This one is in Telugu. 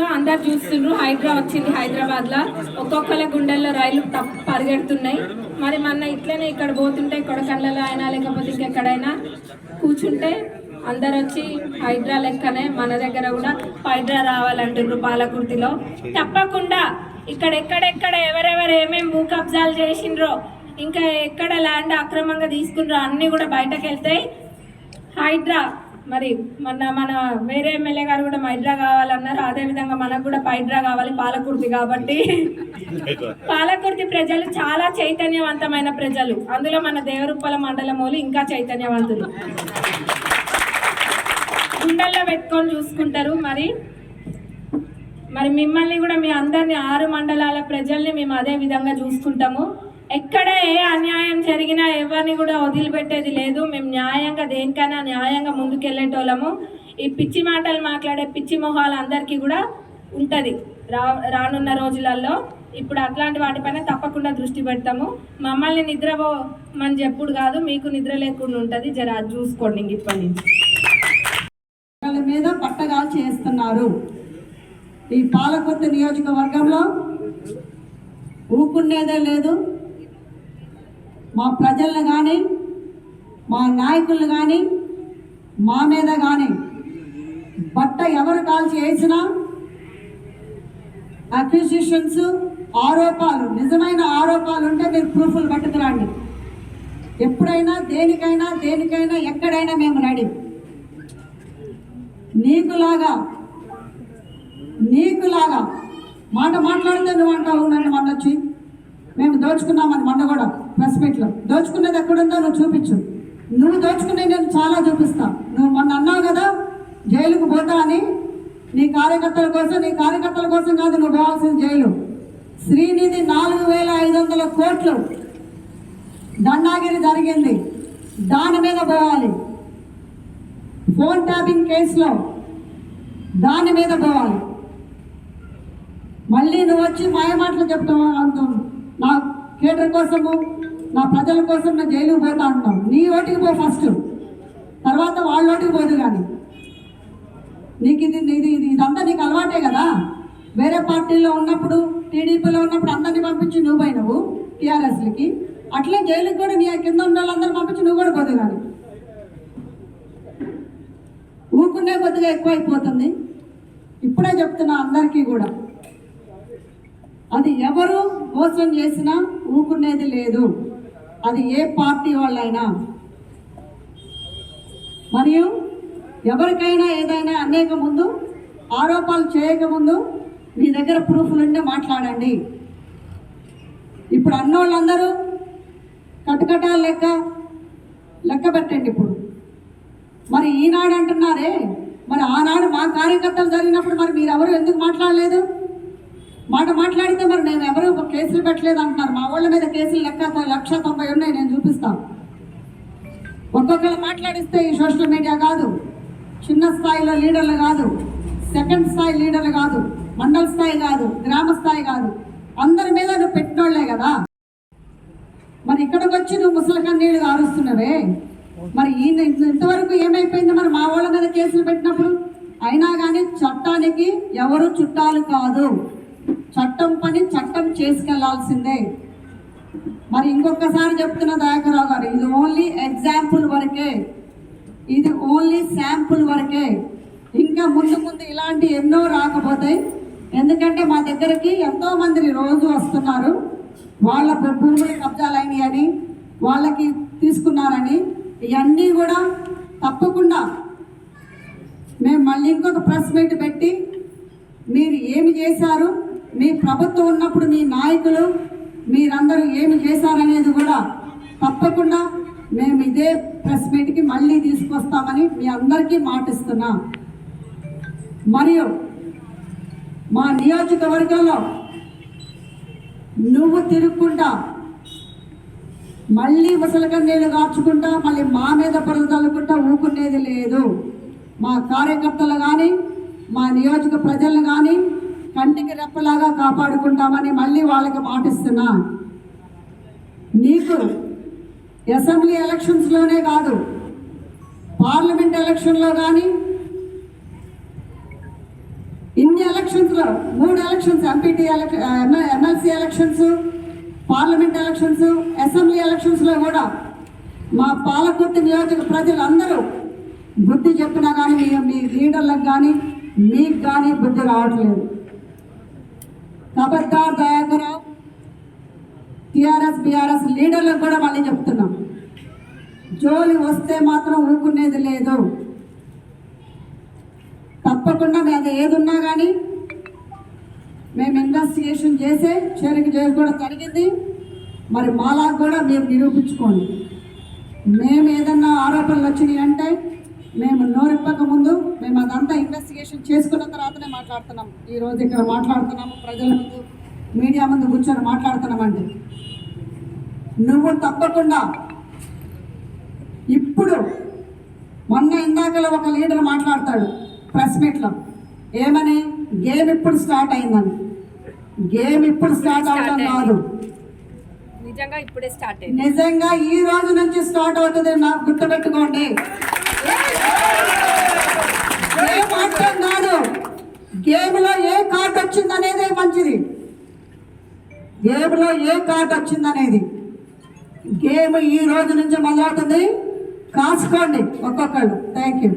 వచ్చిందో అందరు చూస్తుండ్రు హైదరా వచ్చింది హైదరాబాద్లో ఒక్కొక్కరి గుండెల్లో రైలు తప్ప పరిగెడుతున్నాయి. మరి మన ఇట్లనే ఇక్కడ పోతుంటే కొడకండ్లలో అయినా లేకపోతే ఇంకెక్కడైనా కూర్చుంటే అందరు వచ్చి హైడ్రా లెక్కనే మన దగ్గర కూడా హైడ్రా రావాలంటుండ్రు పాలకుర్తిలో. తప్పకుండా ఇక్కడ ఎక్కడెక్కడ ఎవరెవరు ఏమేమి భూ కబ్జాలు చేసిండ్రో ఇంకా ఎక్కడ ల్యాండ్ అక్రమంగా తీసుకున్నారో అన్నీ కూడా బయటకు వెళ్తాయి హైడ్రా మరి మన మన వేరే ఎమ్మెల్యే గారు కూడా మైడ్రా కావాలన్నారు. అదే విధంగా మనకు కూడా పైడ్రా కావాలి పాలకుర్తి కాబట్టి. పాలకుర్తి ప్రజలు చాలా చైతన్యవంతమైన ప్రజలు. అందులో మన దేవరుప్పల మండలములు ఇంకా చైతన్యవంతులు. గుండెల్లో పెట్టుకొని చూసుకుంటారు. మరి మరి మిమ్మల్ని కూడా మీ అందరిని ఆరు మండలాల ప్రజల్ని మేము అదే విధంగా చూసుకుంటాము. ఎక్కడ ఏ అన్యాయం జరిగినా ఎవరిని కూడా వదిలిపెట్టేది లేదు. మేము న్యాయంగా దేనికైనా న్యాయంగా ముందుకెళ్ళేటోళ్ళము. ఈ పిచ్చి మాటలు మాట్లాడే పిచ్చి మొహాలు అందరికీ కూడా ఉంటుంది. రా రానున్న రోజులలో ఇప్పుడు అట్లాంటి వాటిపైన తప్పకుండా దృష్టి పెడతాము. మమ్మల్ని నిద్రపోమని చెప్పుడు కాదు మీకు నిద్ర లేకుండా ఉంటుంది. జర చూసుకోండి ఇప్పటి నుంచి. వాళ్ళ మీద పట్టగా చేస్తున్నారు. ఈ పాలకొత్త నియోజకవర్గంలో ఊకునేదే లేదు. మా ప్రజలను కానీ మా నాయకులను కానీ మా మీద కానీ బట్ట ఎవరు కాల్చి వేసినా అక్విజిషన్స్ ఆరోపాలు నిజమైన ఆరోపాలు ఉంటే మీరు ప్రూఫ్లు పట్టుకురండి. ఎప్పుడైనా దేనికైనా దేనికైనా ఎక్కడైనా మేము రెడీ. నీకులాగా నీకులాగా మాట మాట్లాడితే నువ్వు అంటావు నన్ను మొన్న వచ్చి దోచుకున్నామని మొన్న కూడా ప్రెస్ మీట్లో దోచుకునేది ఎక్కడుందో నువ్వు చూపించు. నువ్వు దోచుకునే నేను చాలా చూపిస్తా. నువ్వు మొన్న అన్నావు కదా జైలుకు పోతా అని. నీ కార్యకర్తల కోసం నీ కార్యకర్తల కోసం కాదు నువ్వు పోవాల్సిన జైలు. శ్రీనిధి నాలుగు వేల ఐదు వందల కోట్లు దండాగిరి జరిగింది. దాని మీద పోవాలి. ఫోన్ ట్యాపింగ్ కేసులో దాని మీద పోవాలి. మళ్ళీ నువ్వు వచ్చి మాయ మాటలు చెప్తావు అంత నా కేటర్ కోసము నా ప్రజల కోసం నా జైలుకు పోతా ఉంటాం నీ ఓటికి పో ఫస్ట్. తర్వాత వాళ్ళ ఓటికి పోదు కానీ నీకు ఇది ఇది ఇది ఇదంతా నీకు అలవాటే కదా? వేరే పార్టీలో ఉన్నప్పుడు టీడీపీలో ఉన్నప్పుడు అందరినీ పంపించి నువ్వు పోయినవు టీఆర్ఎస్లకి. అట్లే జైలుకి కూడా నీ కింద ఉన్న వాళ్ళందరూ పంపించి నువ్వు కూడా పోదు కానీ ఊరుకునే కొద్దిగా ఎక్కువైపోతుంది. ఇప్పుడే చెప్తున్నా అందరికీ కూడా. అది ఎవరు మోసం చేసినా ఊరుకునేది లేదు. అది ఏ పార్టీ వాళ్ళైనా. మరియు ఎవరికైనా ఏదైనా అనేక ముందు ఆరోపణలు చేయకముందు మీ దగ్గర ప్రూఫ్లు ఉంటే మాట్లాడండి. ఇప్పుడు అన్నోళ్ళందరూ కటకటాలు లెక్క లెక్క పెట్టండి ఇప్పుడు. మరి ఈనాడు అంటున్నారే మరి ఆనాడు మా కార్యకర్తలు జరిగినప్పుడు మరి మీరు ఎవరు ఎందుకు మాట్లాడలేదు? మాట మాట్లాడితే మరి నేను ఎవరు కేసులు పెట్టలేదు అంటున్నారు. మా వాళ్ళ మీద కేసులు లెక్క లక్ష తొంభై ఉన్నాయి నేను చూపిస్తాను. ఒక్కొక్కరు మాట్లాడిస్తే ఈ సోషల్ మీడియా కాదు. చిన్న స్థాయిలో లీడర్లు కాదు. సెకండ్ స్థాయి లీడర్లు కాదు. మండల స్థాయి కాదు. గ్రామ స్థాయి కాదు. అందరి మీద నువ్వు పెట్టినోళ్ళే కదా. మరి ఇక్కడికి వచ్చి నువ్వు ముసలి నీళ్ళు ఆరుస్తున్నావే మరి ఈయన ఇంతవరకు ఏమైపోయింది మరి మా వాళ్ళ మీద కేసులు పెట్టినప్పుడు? అయినా కానీ చట్టానికి ఎవరు చుట్టాలు కాదు. చట్టం పని చట్టం చేసుకెళ్ళాల్సిందే. మరి ఇంకొకసారి చెప్తున్న దయాకరావు గారు ఇది ఓన్లీ ఎగ్జాంపుల్ వరకే. ఇది ఓన్లీ శాంపుల్ వరకే. ఇంకా ముందు ముందు ఇలాంటి ఎన్నో రాకపోతాయి ఎందుకంటే మా దగ్గరికి ఎంతో మంది రోజు వస్తున్నారు. వాళ్ళ భూములు కబ్జాలైనవి అని వాళ్ళకి తీసుకున్నారని ఇవన్నీ కూడా తప్పకుండా మేము మళ్ళీ ఇంకొక ప్రెస్ మీట్ పెట్టి మీరు ఏమి చేశారు మీ ప్రభుత్వం ఉన్నప్పుడు మీ నాయకులు మీరందరూ ఏమి చేశారనేది కూడా తప్పకుండా మేము ఇదే ప్రెస్ మీట్కి మళ్ళీ తీసుకొస్తామని మీ అందరికీ మాటిస్తున్నాం. మరియు మా నియోజకవర్గంలో నువ్వు తిరుక్కుంటా మళ్ళీ ముసలికన్నీళ్ళు కాచుకుంటా మళ్ళీ మా మీద పరుగు తల్లుకుంటా ఊకునేది లేదు. మా కార్యకర్తలు కానీ మా నియోజక ప్రజలను కానీ కంటికి రెప్పలాగా కాపాడుకుంటామని మళ్ళీ వాళ్ళకి మాటిస్తున్నా. నీకు అసెంబ్లీ ఎలక్షన్స్లోనే కాదు పార్లమెంట్ ఎలక్షన్లో కానీ ఇన్ని ఎలక్షన్స్లో మూడు elections MPT MLC elections parliament elections assembly ఎలక్షన్స్లో కూడా మా పాలకుర్తి నియోజక ప్రజలందరూ బుద్ధి చెప్పినా కానీ మీ మీ లీడర్లకు కానీ మీకు కానీ బుద్ధి రావట్లేదు. కబద్దార్ దయాకరావు టిఆర్ఎస్ బీఆర్ఎస్ లీడర్లకు కూడా మళ్ళీ చెప్తున్నాం. జోలి వస్తే మాత్రం ఊరుకునేది లేదు. తప్పకుండా మేము ఏదున్నా కానీ మేము ఇన్వెస్టిగేషన్ చేసే చేరికి చేసుకోవడం జరిగింది మరి మాలాగా కూడా మేము నిరూపించుకోండి. మేము ఏదన్నా ఆరోపణలు వచ్చినాయి అంటే మేము నోరిప్పక ముందు మేము అదంతా ఇన్వెస్టిగేషన్ చేసుకున్న తర్వాతనే మాట్లాడుతున్నాం. ఈరోజు ఇక్కడ మాట్లాడుతున్నాము ప్రజల ముందు మీడియా ముందు కూర్చొని మాట్లాడుతున్నామండి. నువ్వు తప్పకుండా ఇప్పుడు మొన్న ఇందాకలో ఒక లీడర్ మాట్లాడతాడు ప్రెస్ మీట్లో. ఏమని? గేమ్ ఇప్పుడు స్టార్ట్ అయిందని. గేమ్ ఇప్పుడు స్టార్ట్ అవడం కాదు. నిజంగా ఇప్పుడే స్టార్ట్ నిజంగా ఈ రోజు నుంచి స్టార్ట్ అవుతుంది. నాకు గుర్తుపెట్టుకోండి. ఏ మాట కాదు గేమ్ ఏ కార్డు వచ్చింది అనేది మంచిది. గేమ్లో ఏ కార్డు వచ్చింది అనేది గేమ్ ఈ రోజు నుంచి మొదలవుతుంది. కాసుకోండి ఒక్కొక్కళ్ళు. Thank you